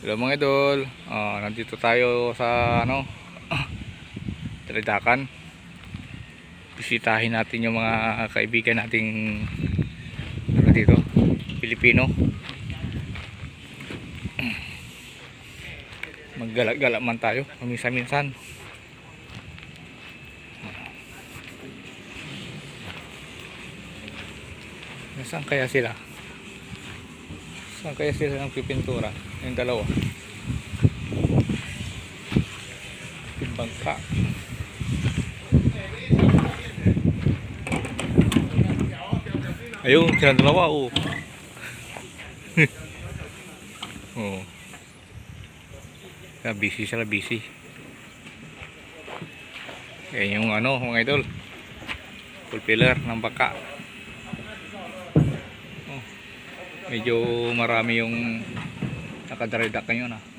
Hello mga idol. Ah, nandito tayo sa ano? Talidakan. Bisitahin natin yung mga kaibigan nating ano dito, Pilipino. Maggala-gala man tayo, paminsan-minsan. Nasaan kaya sila? Saan kaya sila ng pipintura? Yung dalawa. Bangka. Ayun, sila dalawa, oh. oh. Kaya busy sila, busy. Yan yung ano, mga idol. Full pillar ng baka. Oh. Medyo marami yung nakadaridak ngayon ah.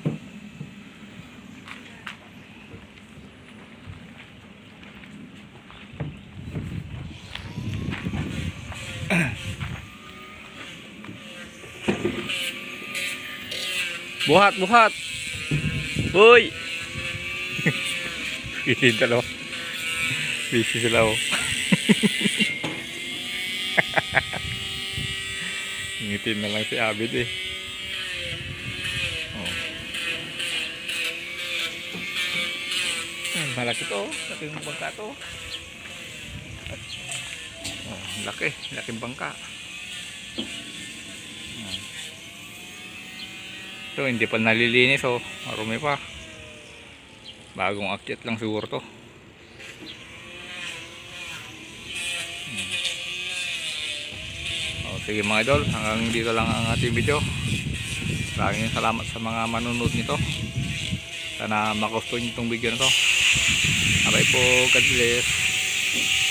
Buhat, buhat. Hoy. Busy dalawa. Busy sila oh. Ngitin na lang si Abid eh. Oh. Malaki to. oh. Laki yung bangka to. Oh, laki. Laking bangka. Ito, hindi pa nalilinis oh. Marumi pa. Bagong akyat lang siguro to. Sige mga idol, hanggang dito lang ang ating video. Maraming salamat sa mga manunod nito. Sana magustuhan niyo itong video na to. Aray po, God bless.